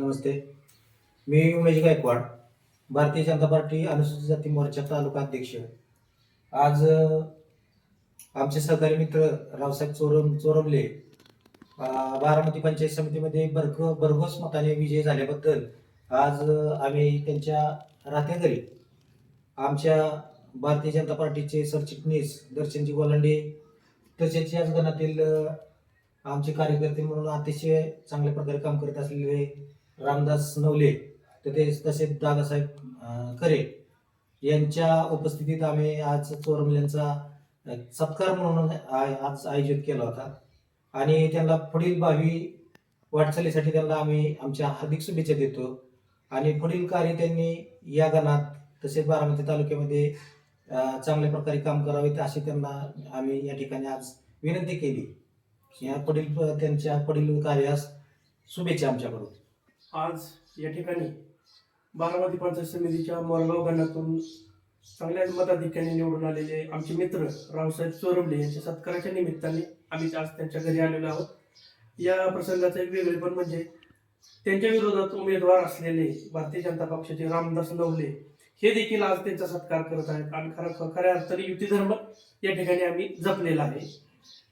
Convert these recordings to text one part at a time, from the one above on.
नमस्ते. मी Umesh Gaikwad Bharatiya Janata party अनुसूचित जाती मोर्चा तालुका अध्यक्ष. आज आमचे सहकारी मित्र रावसाहेब चोरम चोरमले बारामती पंचायत समितीमध्ये भरघ भरघोस मताने विजय झाल्याबद्दल आज आम्ही त्यांच्या राहत्या घरी आमच्या भारतीय जनता पार्टीचे सरचिटणीस दर्शनजी गोलांडे तसेच याच गणातील आमचे कार्यकर्ते म्हणून अतिशय चांगल्या प्रकारे काम करत असलेले रामदास नवले तसेच तसेच दादासाहेब करे खरे यांच्या उपस्थितीत आम्ही आज चोरमल्यांचा सत्कार म्हणून आज आयोजित केला होता. आणि त्यांना पुढील भावी वाटचालीसाठी त्यांना आम्ही आमच्या हार्दिक शुभेच्छा देतो. आणि पुढील कार्य त्यांनी या गणात तसेच बारामती तालुक्यामध्ये चांगल्या प्रकारे काम करावे अशी त्यांना आम्ही या ठिकाणी आज विनंती केली. या पुढील त्यांच्या पुढील कार्यास शुभेच्छा आमच्याकडून. आज या ठिकाणी बारामती पंचायत समितीच्या मोरगाव गणातून चांगल्या मताधिक्याने निवडून आलेले आमचे मित्र रावसाहेब चोरबले यांच्या सत्काराच्या निमित्ताने आम्ही आज त्यांच्या घरी आलेलो आहोत. या प्रसंगाचं एक वेगळेपण म्हणजे त्यांच्या विरोधात उमेदवार असलेले भारतीय जनता पक्षाचे रामदास नवले हे देखील आज त्यांचा सत्कार करत आहेत. आणि खरं खऱ्या अर्थाने युती धर्म या ठिकाणी आम्ही जपलेला आहे.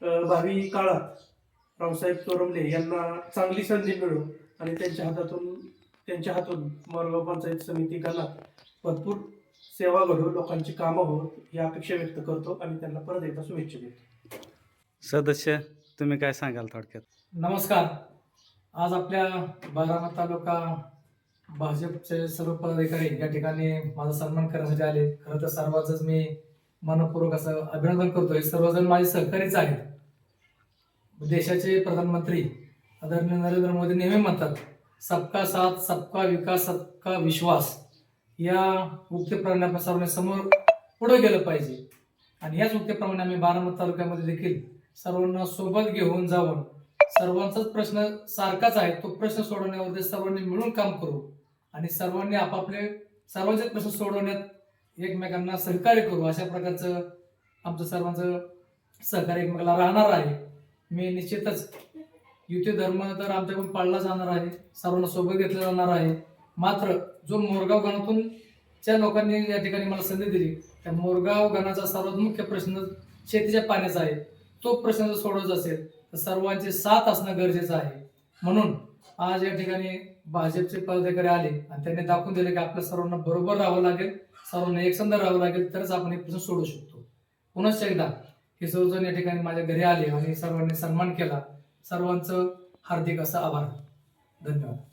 भावी काळात रावसाहेब चोरमले यांना चांगली संधी मिळून आणि त्यांच्या हातातून त्यांच्या हातून मोरगाव पंचायत समिती गणात भरपूर सेवा घडो लोकांची कामं हो ही अपेक्षा व्यक्त करतो आणि त्यांना परत एकदा शुभेच्छा देतो. सदस्य तुम्ही काय सांगाल थोडक्यात? नमस्कार. आज आपल्या बारामती तालुका भाजपचे सर्व पदाधिकारी या ठिकाणी माझा सन्मान करण्यासाठी आले. खरं तर सर्वांचंच मी मनपूर्वक असं अभिनंदन करतोय. सर्वजण माझे सहकारीच आहेत. देशाचे प्रधानमंत्री आदरणीय नरेंद्र मोदी नेहमी म्हणतात सबका साथ सबका विकास सबका विश्वास. या उक्तीप्रमाणे आपण सर्वांनी समोर पुढे गेलं पाहिजे. आणि याच उक्तीप्रमाणे आम्ही बारामती तालुक्यामध्ये देखील सर्वांना सोबत घेऊन जाऊन सर्वांचाच प्रश्न सारखाच आहे. तो प्रश्न सोडवण्यावरती सर्वांनी मिळून काम करू आणि सर्वांनी आपापले सर्वांचे प्रश्न सोडवण्यात एकमेकांना सहकार्य करू. अशा प्रकारचं आमचं सर्वांचं सहकार्य एकमेकाला राहणार आहे. मी निश्चितच युती धर्म तर आमच्याकडून पाळला जाणार आहे. सर्वांना सोबत घेतलं जाणार आहे. मात्र जो मोरगाव गणातून ज्या लोकांनी या ठिकाणी मला संधी दिली त्या मोरगाव गणाचा सर्वात मुख्य प्रश्न शेतीच्या पाण्याचा आहे. तो प्रश्न जर सोडवायचा असेल तर सर्वांची साथ असणं गरजेचं आहे. म्हणून आज या ठिकाणी भाजपचे पदाधिकारी आले आणि त्यांनी दाखवून दिले की आपल्या सर्वांना बरोबर राहावं लागेल सर्वांना एकसंध राहावं लागेल तरच आपण हे प्रश्न सोडवू शकतो. पुन्हा एकदा हे सर्वजण या ठिकाणी माझ्या घरी आले आणि सर्वांनी सन्मान केला. सर्वांचं हार्दिक असा आभार. धन्यवाद.